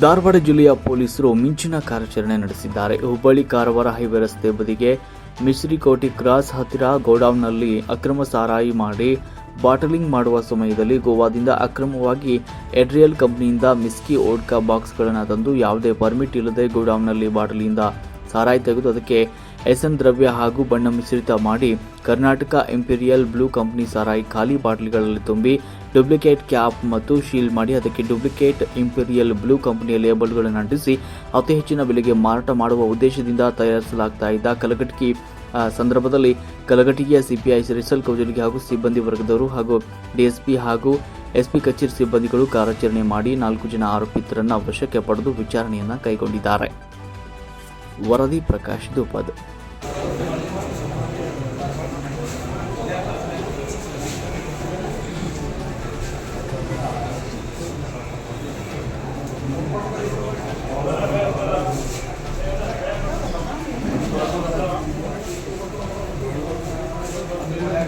ಧಾರವಾಡ ಜಿಲ್ಲೆಯ ಪೊಲೀಸರು ಮಿಂಚಿನ ಕಾರ್ಯಾಚರಣೆ ನಡೆಸಿದ್ದಾರೆ. ಹುಬ್ಬಳ್ಳಿ ಕಾರವಾರ ಹೈವೇ ರಸ್ತೆ ಬದಿಗೆ ಮಿಶ್ರಿಕೋಟಿ ಕ್ರಾಸ್ ಹತ್ತಿರ ಗೋಡೌನ್ನಲ್ಲಿ ಅಕ್ರಮ ಸಾರಾಯಿ ಮಾಡಿ ಬಾಟಲಿಂಗ್ ಮಾಡುವ ಸಮಯದಲ್ಲಿ ಗೋವಾದಿಂದ ಅಕ್ರಮವಾಗಿ ಎಡ್ರಿಯಲ್ ಕಂಪನಿಯಿಂದ ಮಿಸ್ಕಿ ಓಡ್ಕಾ ಬಾಕ್ಸ್ಗಳನ್ನು ತಂದು ಯಾವುದೇ ಪರ್ಮಿಟ್ ಇಲ್ಲದೆ ಗೋಡೌನ್ನಲ್ಲಿ ಬಾಟಲಿಯಿಂದ ಸಾರಾಯಿ ತೆಗೆದು ಅದಕ್ಕೆ ಎಸ್ಎನ್ ದ್ರವ್ಯ ಹಾಗೂ ಬಣ್ಣ ಮಿಶ್ರಿತ ಮಾಡಿ ಕರ್ನಾಟಕ ಇಂಪೀರಿಯಲ್ ಬ್ಲೂ ಕಂಪನಿ ಸಾರಾಯಿ ಖಾಲಿ ಬಾಟಲಿಗಳಲ್ಲಿ ತುಂಬಿ ಡೂಪ್ಲಿಕೇಟ್ ಕ್ಯಾಪ್ ಮತ್ತು ಶೀಲ್ ಮಾಡಿ ಅದಕ್ಕೆ ಡುಪ್ಲಿಕೇಟ್ ಇಂಪೀರಿಯಲ್ ಬ್ಲೂ ಕಂಪನಿಯ ಲೇಬಲ್ಗಳನ್ನು ಅಂಟಿಸಿ ಅತಿ ಹೆಚ್ಚಿನ ಬೆಲೆಗೆ ಮಾರಾಟ ಮಾಡುವ ಉದ್ದೇಶದಿಂದ ತಯಾರಿಸಲಾಗ್ತಾ ಇದ್ದ ಕಲಘಟಕಿ ಆ, ಸಂದರ್ಭದಲ್ಲಿ ಕಲಘಟಗಿಯ ಸಿಪಿಐ ಸಿರಿಸಲ್ ಕೌಜಲಿಗೆ ಹಾಗೂ ಸಿಬ್ಬಂದಿ ವರ್ಗದವರು ಹಾಗೂ ಡಿಎಸ್ಪಿ ಹಾಗೂ ಎಸ್ಪಿ ಕಚೇರಿ ಸಿಬ್ಬಂದಿಗಳು ಕಾರ್ಯಾಚರಣೆ ಮಾಡಿ ನಾಲ್ಕು ಜನ ಆರೋಪಿತರನ್ನು ವಶಕ್ಕೆ ಪಡೆದು ವಿಚಾರಣೆಯನ್ನು ಕೈಗೊಂಡಿದ್ದಾರೆ. ವರದಿ ಪ್ರಕಾಶ್ ದುಪದ್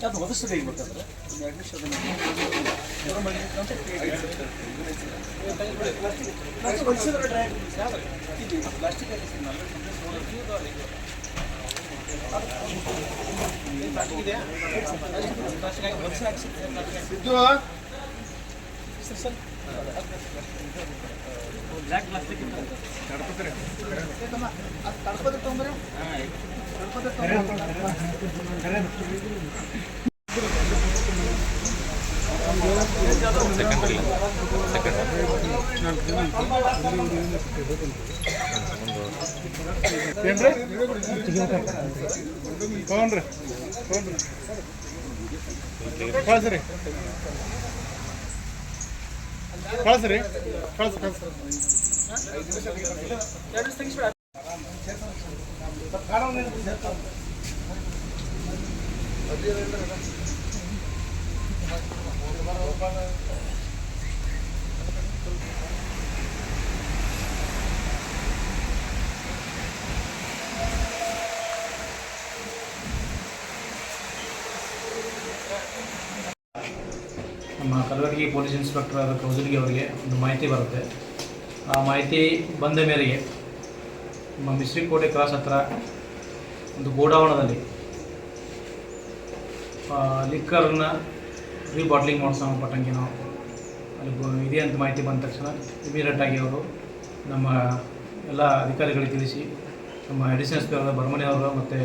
ಅದು ಒದಿಸೋದು ಈಗ ಗೊತ್ತಂದ್ರೆ ಪ್ಲಾಸ್ಟಿಕ್ ಪ್ಲಾಸ್ಟಿಕ್ ಪ್ಲಾಸ್ಟಿಕ್ ಇದ್ರೊಳಗೆ ಹಾಕಿದ್ರೆ ಡೈರೆಕ್ಟಾಗಿ ಬಾಟ್ಲ್ ಅಂತ ಏನ್ರಿ ತೊಗೊಂಡ್ರಿ ಕಳ್ಸ್ರಿ ಕಳ್ಸ್ರಿ ಕಳ್ಸ ಕಳ್ಸ ನಮ್ಮ ಕಲಬುರಗಿ ಪೊಲೀಸ್ ಇನ್ಸ್ಪೆಕ್ಟರ್ ಆದ ಕೌಜಲ್ಗಿ ಅವರಿಗೆ ಒಂದು ಮಾಹಿತಿ ಬರುತ್ತೆ. ಆ ಮಾಹಿತಿ ಬಂದ ಮೇರೆಗೆ ನಮ್ಮ ಮಿಸ್ರಿಕೋಟೆ ಕ್ರಾಸ್ ಹತ್ರ ಒಂದು ಗೋಡಾವಣದಲ್ಲಿ ಲಿಕ್ಕರ್ನ ರೀಬಾಟ್ಲಿಂಗ್ ಮಾಡೋ ಸಂಬಂಧಪಟ್ಟಂಗೆ ನಾವು ಅಲ್ಲಿ ಇದೆ ಅಂತ ಮಾಹಿತಿ ಬಂದ ತಕ್ಷಣ ಇಮಿಡಿಯೇಟಾಗಿ ಅವರು ನಮ್ಮ ಎಲ್ಲ ಅಧಿಕಾರಿಗಳಿಗೆ ತಿಳಿಸಿ, ನಮ್ಮ ಅಡಿಷನಲ್ ಸ್ಪೀಕರ್ ಬರಮನೆ ಅವರ ಮತ್ತು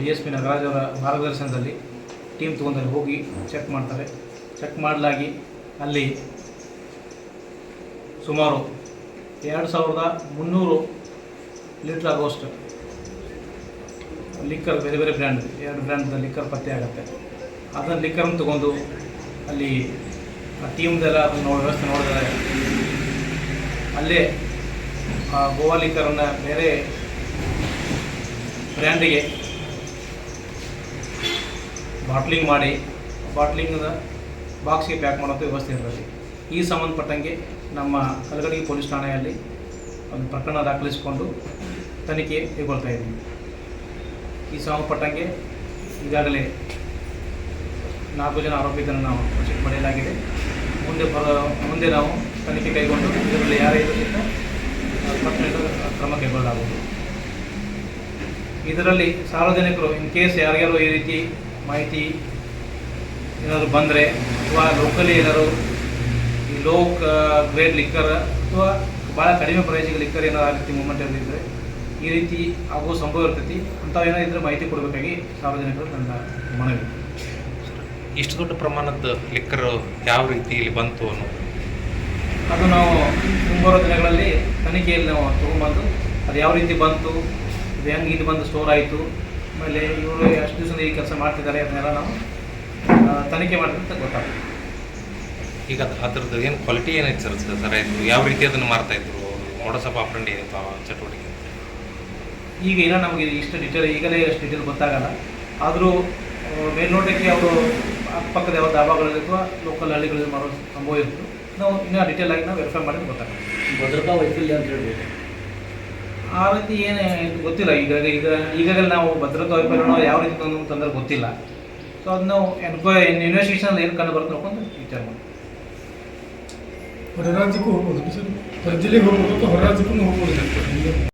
ಡಿ ಎಸ್ ಪಿ ನಗರಾಜ್ ಅವರ ಮಾರ್ಗದರ್ಶನದಲ್ಲಿ ಟೀಮ್ ತೊಗೊಂಡಲ್ಲಿ ಹೋಗಿ ಚೆಕ್ ಮಾಡ್ತಾರೆ. ಚೆಕ್ ಮಾಡಲಾಗಿ ಅಲ್ಲಿ ಸುಮಾರು ಎರಡು ಸಾವಿರದ ಮುನ್ನೂರು ಲೀಟ್ರ್ ಆಗೋಷ್ಟು ಲಿಕ್ಕರ್ ಬೇರೆ ಬೇರೆ ಬ್ರ್ಯಾಂಡ್ ಎರಡು ಬ್ರ್ಯಾಂಡ್ ಲಿಕ್ಕರ್ ಪತ್ತೆ ಆಗುತ್ತೆ. ಅದನ್ನು ಲಿಕ್ಕರ್ನ ತೊಗೊಂಡು ಅಲ್ಲಿ ಟೀಮ್ದೆಲ್ಲ ಅದನ್ನು ವ್ಯವಸ್ಥೆ ನೋಡಿದರೆ ಅಲ್ಲೇ ಆ ಗೋವಾ ಲಿಕ್ಕರನ್ನು ಬೇರೆ ಬ್ರ್ಯಾಂಡಿಗೆ ಬಾಟ್ಲಿಂಗ್ ಮಾಡಿ ಬಾಟ್ಲಿಂಗ್ನ ಬಾಕ್ಸ್ಗೆ ಪ್ಯಾಕ್ ಮಾಡೋಂಥ ವ್ಯವಸ್ಥೆ ಇರಲಿ ಈ ಸಂಬಂಧಪಟ್ಟಂಗೆ ನಮ್ಮ ಕಲಗಡಿ ಪೊಲೀಸ್ ಠಾಣೆಯಲ್ಲಿ ಒಂದು ಪ್ರಕರಣ ದಾಖಲಿಸಿಕೊಂಡು ತನಿಖೆ ಕೈಗೊಳ್ತಾ ಇದ್ದೀವಿ. ಈ ಸಂಬಂಧಪಟ್ಟಂಗೆ ಈಗಾಗಲೇ ನಾಲ್ಕು ಜನ ಆರೋಪಿಗಳನ್ನು ನಾವು ವಶಕ್ಕೆ ಪಡೆಯಲಾಗಿದೆ. ಮುಂದೆ ಬರ, ಮುಂದೆ ನಾವು ತನಿಖೆ ಕೈಗೊಂಡು ಇದರಲ್ಲಿ ಯಾರೇ ಇರೋದರಿಂದ ಕ್ರಮ ಕೈಗೊಳ್ಳಲಾಗುವುದು. ಇದರಲ್ಲಿ ಸಾರ್ವಜನಿಕರು ಇನ್ ಕೇಸ್ ಯಾರಿಗಾರು ಈ ರೀತಿ ಮಾಹಿತಿ ಏನಾದರೂ ಬಂದರೆ ಅಥವಾ ಲೋಕಲಿ ಏನಾದ್ರು ಈ ಲೋ ಗ್ರೇಡ್ ಲಿಕ್ಕರ್ ಅಥವಾ ಭಾಳ ಕಡಿಮೆ ಪ್ರೈಸಿಗೆ ಲಿಕ್ಕರ್ ಏನಾದ್ರು ಆ ರೀತಿ ಮೂಮೆಂಟ್ ಇದ್ದರೆ ಈ ರೀತಿ ಆಗೋ ಸಂಭವ ಇರ್ತೈತಿ. ಅಂಥವು ಏನಾದ್ರು ಇದ್ರೆ ಮಾಹಿತಿ ಕೊಡಬೇಕಾಗಿ ಸಾರ್ವಜನಿಕರು ನನ್ನ ಮನವಿ ಇಷ್ಟು ದೊಡ್ಡ ಪ್ರಮಾಣದ ಲಿಕ್ಕರ್ ಯಾವ ರೀತಿ ಇಲ್ಲಿ ಬಂತು ಅನ್ನೋದು? ಅದು ನಾವು ಮುಂಬರುವ ದಿನಗಳಲ್ಲಿ ತನಿಖೆಯಲ್ಲಿ ನಾವು ತೊಗೊಂಬಂದು ಅದು ಯಾವ ರೀತಿ ಬಂತು ಅದು ಹೆಂಗೆ ಇಲ್ಲಿ ಬಂದು ಸ್ಟೋರ್ ಆಯಿತು ಆಮೇಲೆ ಇವರು ಎಷ್ಟು ದಿವಸದ ಈ ಕೆಲಸ ಮಾಡ್ತಿದ್ದಾರೆ ಅದನ್ನೆಲ್ಲ ನಾವು ತನಿಖೆ ಮಾಡಿದಂತ ಗೊತ್ತಾಗ್ತದೆ. ಈಗ ಅದು ಅದ್ರದ್ದು ಏನು ಕ್ವಾಲಿಟಿ ಏನೈತೆ ಸರ್ ಸರ್ ಆಯಿತು ಯಾವ ರೀತಿ ಅದನ್ನು ಮಾರ್ತಾ ಇದ್ರು? ಮೋಡಸಪ್ಪ ಆಪರಂಡಿ ಏನಿತ್ತು ಆ ಚಟುವಟಿಕೆ ಈಗ ಏನೋ ನಮಗೆ ಇಷ್ಟು ಡಿಟೇಲ್ ಈಗಲೇ ಅಷ್ಟು ಡಿಟೇಲ್ ಗೊತ್ತಾಗಲ್ಲ. ಆದರೂ ಮೇಲ್ನೋಟಕ್ಕೆ ಅವರು ಅಕ್ಕಪಕ್ಕದ ಯಾವ ದಾಬಾಗಳಲ್ಲಿ ಅಥವಾ ಲೋಕಲ್ ಹಳ್ಳಿಗಳಲ್ಲಿ ಮಾಡೋ ಸಂಭವ ಇತ್ತು ನಾವು ಇನ್ನೂ ಡಿಟೇಲ್ ಆಗಿ ನಾವು ವೆರಿಫೈ ಮಾಡಿದ್ರೆ ಗೊತ್ತಾಗುತ್ತೆ. ಭದ್ರತಾ ವೈಫಲ್ಯ ಅಂತ ಹೇಳ್ಬೋದು ಆ ರೀತಿ ಏನು ಗೊತ್ತಿಲ್ಲ. ಈಗ ಈಗ ಈಗಾಗಲೇ ನಾವು ಭದ್ರತಾ ವೈಫಲ್ಯ ಯಾವ ರೀತಿ ತಂದು ತಂದ್ರೆ ಗೊತ್ತಿಲ್ಲ. ಸೊ ಅದು ನಾವು ಎನ್ಕ್ವೈರಿ ಇನ್ವೆಸ್ಟಿಗೇಷನ್ ಏನು ಕಂಡು ಬರುತ್ತೆ ನೋಡ್ಕೊಂಡು ವಿಚಾರ ಮಾಡಿ ಹೊರ ರಾಜ್ಯಕ್ಕೂ ಹೋಗ್ಬೋದು ಸರ್ ಜಿಲ್ಲೆಗೆ ಹೋಗ್ಬೋದು ಹೊರ ರಾಜ್ಯಕ್ಕೂ ಹೋಗ್ಬೋದು